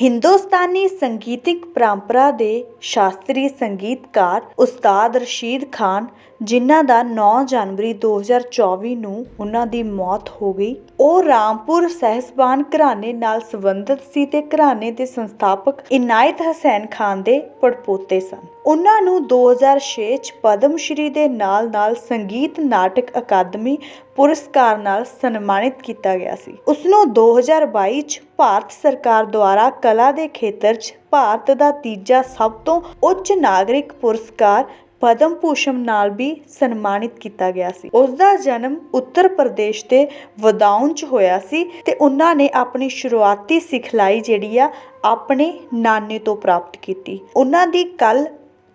ਹਿੰਦੁਸਤਾਨੀ ਸੰਗੀਤਿਕ ਪਰੰਪਰਾ ਦੇ ਸ਼ਾਸਤਰੀ ਸੰਗੀਤਕਾਰ ਉਸਤਾਦ ਰਸ਼ੀਦ ਖਾਨ, ਜਿਨ੍ਹਾਂ ਦਾ ਨੌ ਜਨਵਰੀ 2024 ਨੂੰ ਉਹਨਾਂ ਦੀ ਮੌਤ ਹੋ ਗਈ ਉਹ ਰਾਮਪੁਰ ਸਹਿਸਬਾਨ ਘਰਾਣੇ ਨਾਲ ਸੰਬੰਧਿਤ ਸੀ ਤੇ ਘਰਾਣੇ ਦੇ ਸੰਸਥਾਪਕ ਇਨਾਇਤ ਹਸੈਨ ਖਾਨ ਦੇ ਪੜਪੋਤੇ ਸਨ। ਉਹਨਾਂ ਨੂੰ 2006 ਚ ਪਦਮ ਸ਼੍ਰੀ ਦੇ ਨਾਲ-ਨਾਲ ਸੰਗੀਤ ਨਾਟਕ ਅਕਾਦਮੀ ਪੁਰਸਕਾਰ ਨਾਲ ਸਨਮਾਨਿਤ ਕੀਤਾ ਗਿਆ ਸੀ। ਉਸ ਨੂੰ 2022 ਚ ਭਾਰਤ ਸਰਕਾਰ ਦੁਆਰਾ ਕਲਾ ਦੇ ਖੇਤਰ 'ਚ ਭਾਰਤ ਦਾ ਤੀਜਾ ਸਭ ਤੋਂ ਉੱਚ ਨਾਗਰਿਕ ਪੁਰਸਕਾਰ ਪਦਮ ਭੂਸ਼ਣ ਨਾਲ ਵੀ ਸਨਮਾਨਿਤ ਕੀਤਾ ਗਿਆ ਸੀ। ਉਸ ਦਾ ਜਨਮ ਉੱਤਰ ਪ੍ਰਦੇਸ਼ ਦੇ ਵਦਾਊਂ 'ਚ ਹੋਇਆ ਸੀ ਤੇ ਉਹਨਾਂ ਨੇ ਆਪਣੀ ਸ਼ੁਰੂਆਤੀ ਸਿਖਲਾਈ ਜਿਹੜੀ ਆ ਆਪਣੇ ਨਾਨੇ ਤੋਂ ਪ੍ਰਾਪਤ ਕੀਤੀ। ਉਹਨਾਂ ਦੀ ਕੱਲ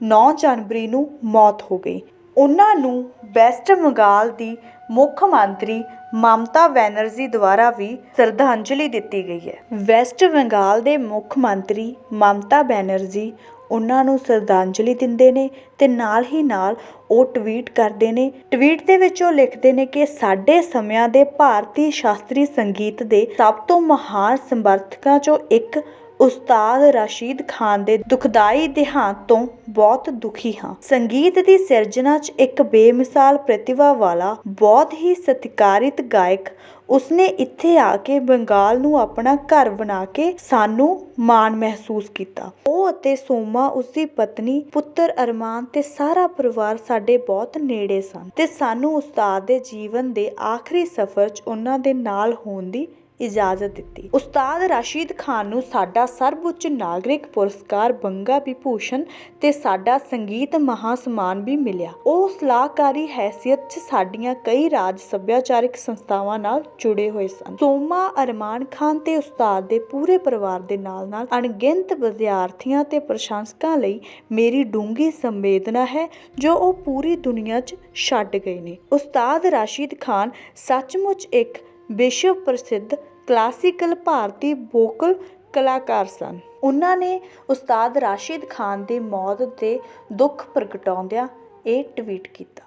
9 ਜਨਵਰੀ ਨੂੰ ਮੌਤ ਹੋ ਗਈ। ਉਹਨਾਂ ਨੂੰ ਵੈਸਟ ਬੰਗਾਲ ਦੀ ਮੁੱਖ ਮੰਤਰੀ ਮਮਤਾ ਬੈਨਰਜੀ ਦੁਆਰਾ ਵੀ ਸ਼ਰਧਾਂਜਲੀ ਦਿੱਤੀ ਗਈ ਹੈ। ਵੈਸਟ ਬੰਗਾਲ ਦੇ ਮੁੱਖ ਮੰਤਰੀ ਮਮਤਾ ਬੈਨਰਜੀ ਉਹਨਾਂ ਨੂੰ ਸ਼ਰਧਾਂਜਲੀ ਦਿੰਦੇ ਨੇ ਤੇ ਨਾਲ ਹੀ ਨਾਲ ਉਹ ਟਵੀਟ ਕਰਦੇ ਨੇ। ਟਵੀਟ ਦੇ ਵਿੱਚ ਉਹ ਲਿਖਦੇ ਨੇ ਕਿ ਸਾਡੇ ਸਮਿਆਂ ਦੇ ਭਾਰਤੀ ਸ਼ਾਸਤਰੀ ਸੰਗੀਤ ਦੇ ਸਭ ਤੋਂ ਮਹਾਨ ਸਮਰਥਕਾਂ ਚੋਂ ਇੱਕ ਉਸਤਾਦ ਰਸ਼ੀਦ ਖਾਨ ਦੇ ਦੁਖਦਾਈ ਦੇਹਾਂਤ ਤੋਂ ਬਹੁਤ ਦੁਖੀ ਹਾਂ। ਸੰਗੀਤ ਦੀ ਸਿਰਜਣਾ 'ਚ ਇੱਕ ਬੇਮਿਸਾਲ ਪ੍ਰਤਿਭਾ ਵਾਲਾ, ਬਹੁਤ ਹੀ ਸਤਿਕਾਰਿਤ ਗਾਇਕ ਉਸਨੇ ਇੱਥੇ ਆ ਕੇ ਬੰਗਾਲ ਨੂੰ ਆਪਣਾ ਘਰ ਬਣਾ ਕੇ ਸਾਨੂੰ ਮਾਣ ਮਹਿਸੂਸ ਕੀਤਾ। ਉਹ ਅਤੇ ਸੋਮਾ ਉਸਦੀ ਪਤਨੀ, ਪੁੱਤਰ ਅਰਮਾਨ ਤੇ ਸਾਰਾ ਪਰਿਵਾਰ ਸਾਡੇ ਬਹੁਤ ਨੇੜੇ ਸਨ ਤੇ ਸਾਨੂੰ ਉਸਤਾਦ ਦੇ ਜੀਵਨ ਦੇ ਆਖਰੀ ਸਫ਼ਰ 'ਚ ਉਹਨਾਂ ਦੇ ਨਾਲ ਹੋਣ ਦੀ ਇਜਾਜ਼ਤ ਦਿੱਤੀ। ਉਸਤਾਦ ਰਾਸ਼ੀਦ ਖਾਨ ਨੂੰ ਸਾਡਾ ਸਰਵਉੱਚ ਨਾਗਰਿਕ ਪੁਰਸਕਾਰ ਬੰਗਾ ਵਿਭੂਸ਼ਣ ਤੇ ਸਾਡਾ ਸੰਗੀਤ ਮਹਾ ਸਨਮਾਨ ਵੀ ਮਿਲਿਆ। ਉਹ ਸਲਾਹਕਾਰੀ ਹੈਸੀਅਤ 'ਚ ਸਾਡੀਆਂ ਕਈ ਰਾਜ ਸੱਭਿਆਚਾਰਿਕ ਸੰਸਥਾਵਾਂ ਨਾਲ ਜੁੜੇ ਹੋਏ ਸਨ। ਸੋਮਾ ਅਰਮਾਨ ਖਾਨ ਤੇ ਉਸਤਾਦ ਦੇ ਪੂਰੇ ਪਰਿਵਾਰ ਦੇ ਨਾਲ-ਨਾਲ ਅਣਗਿਣਤ ਵਿਦਿਆਰਥੀਆਂ ਤੇ ਪ੍ਰਸ਼ੰਸਕਾਂ ਲਈ ਮੇਰੀ ਡੂੰਘੀ ਸੰਵੇਦਨਾ ਹੈ, ਜੋ ਉਹ ਪੂਰੀ ਦੁਨੀਆ 'ਚ ਛੱਡ ਗਏ ਨੇ। ਉਸਤਾਦ ਰਸ਼ੀਦ ਖਾਨ ਸੱਚਮੁੱਚ ਇੱਕ ਵਿਸ਼ਵ ਪ੍ਰਸਿੱਧ ਕਲਾਸੀਕਲ ਭਾਰਤੀ ਵੋਕਲ ਕਲਾਕਾਰ ਸਨ। ਉਹਨਾਂ ਨੇ ਉਸਤਾਦ ਰਾਸ਼ਿਦ ਖਾਨ ਦੀ ਮੌਤ ਤੇ ਦੁੱਖ ਪ੍ਰਗਟਾਉਂਦਿਆਂ ਇਹ ਟਵੀਟ ਕੀਤਾ।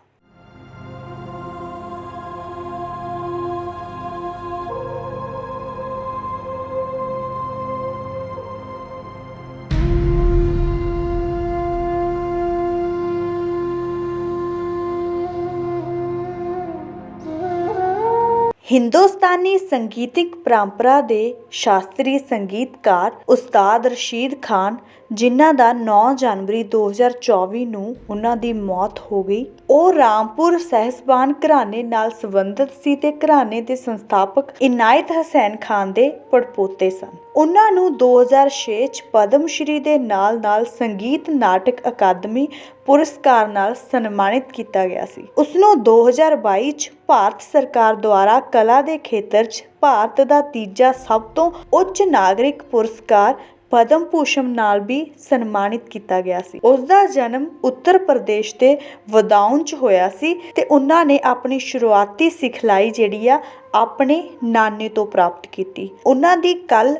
ਹਿੰਦੁਸਤਾਨੀ ਸੰਗੀਤਿਕ ਪਰੰਪਰਾ ਦੇ ਸ਼ਾਸਤਰੀ ਸੰਗੀਤਕਾਰ ਉਸਤਾਦ ਰਸ਼ੀਦ ਖਾਨ, ਜਿਨ੍ਹਾਂ ਦਾ 9 ਜਨਵਰੀ 2024 ਨੂੰ ਉਹਨਾਂ ਦੀ ਮੌਤ ਹੋ ਗਈ, ਉਹ ਰਾਮਪੁਰ ਸਹਿਸਬਾਨ ਘਰਾਣੇ ਨਾਲ ਸੰਬੰਧਿਤ ਸੀ ਤੇ ਘਰਾਣੇ ਦੇ ਸੰਸਥਾਪਕ ਇਨਾਇਤ ਹਸੈਨ ਖਾਨ ਦੇ ਪੜਪੋਤੇ ਸਨ। ਉਹਨਾਂ ਨੂੰ 2006 ਚ ਪਦਮ ਸ਼੍ਰੀ ਦੇ ਨਾਲ-ਨਾਲ ਸੰਗੀਤ ਨਾਟਕ ਅਕਾਦਮੀ ਪੁਰਸਕਾਰ ਨਾਲ ਸਨਮਾਨਿਤ ਕੀਤਾ ਗਿਆ ਸੀ। ਉਸ ਨੂੰ 2022 ਚ ਭਾਰਤ ਸਰਕਾਰ ਦੁਆਰਾ ਕਲਾ ਦੇ ਖੇਤਰ 'ਚ ਭਾਰਤ ਦਾ ਤੀਜਾ ਸਭ ਤੋਂ ਉੱਚ ਨਾਗਰਿਕ ਪੁਰਸਕਾਰ ਪਦਮ ਭੂਸ਼ਣ ਨਾਲ ਵੀ ਸਨਮਾਨਿਤ ਕੀਤਾ ਗਿਆ ਸੀ। ਉਸਦਾ ਜਨਮ ਉੱਤਰ ਪ੍ਰਦੇਸ਼ ਦੇ ਵਦਾਊਂ 'ਚ ਹੋਇਆ ਸੀ ਤੇ ਉਹਨਾਂ ਨੇ ਆਪਣੀ ਸ਼ੁਰੂਆਤੀ ਸਿਖਲਾਈ ਜਿਹੜੀ ਆ, ਆਪਣੇ ਨਾਨੇ ਤੋਂ ਪ੍ਰਾਪਤ ਕੀਤੀ। ਉਹਨਾਂ ਦੀ ਕੱਲ੍ਹ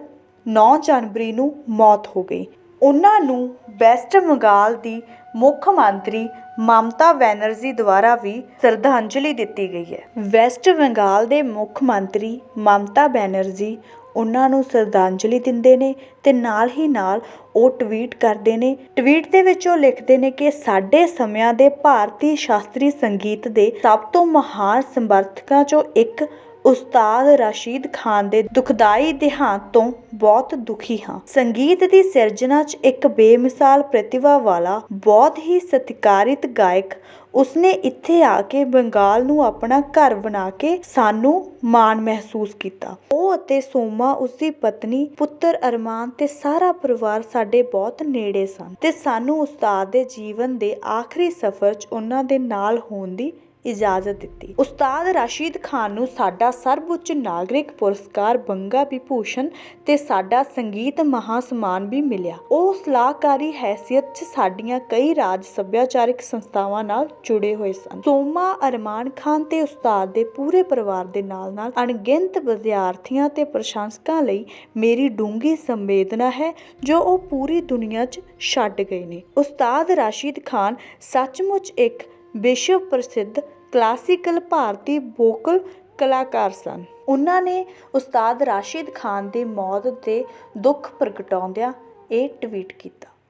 9 ਜਨਵਰੀ ਨੂੰ ਮੌਤ ਹੋ ਗਈ। ਉਹਨਾਂ ਨੂੰ ਵੈਸਟ ਬੰਗਾਲ ਦੀ ਮੁੱਖ ਮੰਤਰੀ ਮਮਤਾ ਬੈਨਰਜੀ ਦੁਆਰਾ ਵੀ ਸ਼ਰਧਾਂਜਲੀ ਦਿੱਤੀ ਗਈ ਹੈ। ਵੈਸਟ ਬੰਗਾਲ ਦੇ ਮੁੱਖ ਮੰਤਰੀ ਮਮਤਾ ਬੈਨਰਜੀ ਉਹਨਾਂ ਨੂੰ ਸ਼ਰਧਾਂਜਲੀ ਦਿੰਦੇ ਨੇ ਤੇ ਨਾਲ ਹੀ ਨਾਲ ਉਹ ਟਵੀਟ ਕਰਦੇ ਨੇ। ਟਵੀਟ ਦੇ ਵਿੱਚ ਉਹ ਲਿਖਦੇ ਨੇ ਕਿ ਸਾਡੇ ਸਮਿਆਂ ਦੇ ਭਾਰਤੀ ਸ਼ਾਸਤਰੀ ਸੰਗੀਤ ਦੇ ਸਭ ਤੋਂ ਮਹਾਨ ਸਮਰਥਕਾਂ ਚੋਂ ਇੱਕ ਉਸਤਾਦ ਰਸ਼ੀਦ ਖਾਨ ਦੇ ਦੁਖਦਾਈ ਦੇਹਾਂਤ ਤੋਂ ਬਹੁਤ ਦੁਖੀ ਹਾਂ। ਸੰਗੀਤ ਦੀ ਸਿਰਜਣਾ 'ਚ ਇੱਕ ਬੇਮਿਸਾਲ ਪ੍ਰਤਿਭਾ ਵਾਲਾ, ਬਹੁਤ ਹੀ ਸਤਿਕਾਰਿਤ ਗਾਇਕ, ਉਸਨੇ ਇੱਥੇ ਆ ਕੇ ਬੰਗਾਲ ਨੂੰ ਆਪਣਾ ਘਰ ਬਣਾ ਕੇ ਸਾਨੂੰ ਮਾਣ ਮਹਿਸੂਸ ਕੀਤਾ। ਉਹ ਅਤੇ ਸੋਮਾ ਉਸਦੀ ਪਤਨੀ, ਪੁੱਤਰ ਅਰਮਾਨ ਤੇ ਸਾਰਾ ਪਰਿਵਾਰ ਸਾਡੇ ਬਹੁਤ ਨੇੜੇ ਸਨ ਤੇ ਸਾਨੂੰ ਉਸਤਾਦ ਦੇ ਜੀਵਨ ਦੇ ਆਖਰੀ ਸਫ਼ਰ 'ਚ ਉਹਨਾਂ ਦੇ ਨਾਲ ਹੋਣ ਦੀ ਇਜਾਜ਼ਤ ਦਿੱਤੀ। ਉਸਤਾਦ ਰਾਸ਼ੀਦ ਖਾਨ ਨੂੰ ਸਾਡਾ ਸਰਵਉੱਚ ਨਾਗਰਿਕ ਪੁਰਸਕਾਰ ਬੰਗਾ ਵਿਭੂਸ਼ਣ ਤੇ ਸਾਡਾ ਸੰਗੀਤ ਮਹਾ ਸਨਮਾਨ ਵੀ ਮਿਲਿਆ। ਉਹ ਸਲਾਹਕਾਰੀ ਹੈਸੀਅਤ 'ਚ ਸਾਡੀਆਂ ਕਈ ਰਾਜ ਸੱਭਿਆਚਾਰਿਕ ਸੰਸਥਾਵਾਂ ਨਾਲ ਜੁੜੇ ਹੋਏ ਸਨ। ਸੋਮਾ ਅਰਮਾਨ ਖਾਨ ਤੇ ਉਸਤਾਦ ਦੇ ਪੂਰੇ ਪਰਿਵਾਰ ਦੇ ਨਾਲ-ਨਾਲ ਅਣਗਿਣਤ ਵਿਦਿਆਰਥੀਆਂ ਤੇ ਪ੍ਰਸ਼ੰਸਕਾਂ ਲਈ ਮੇਰੀ ਡੂੰਘੀ ਸੰਵੇਦਨਾ ਹੈ, ਜੋ ਉਹ ਪੂਰੀ ਦੁਨੀਆ 'ਚ ਛੱਡ ਗਏ ਨੇ। ਉਸਤਾਦ ਰਾਸ਼ਿਦ ਖਾਨ ਸੱਚਮੁੱਚ ਇੱਕ ਵਿਸ਼ਵ ਪ੍ਰਸਿੱਧ ਕਲਾਸੀਕਲ ਭਾਰਤੀ ਵੋਕਲ ਕਲਾਕਾਰ ਸਨ। ਉਹਨਾਂ ਨੇ ਉਸਤਾਦ ਰਾਸ਼ਿਦ ਖਾਨ ਦੀ ਮੌਤ ਤੇ ਦੁੱਖ ਪ੍ਰਗਟਾਉਂਦਿਆਂ ਇਹ ਟਵੀਟ ਕੀਤਾ।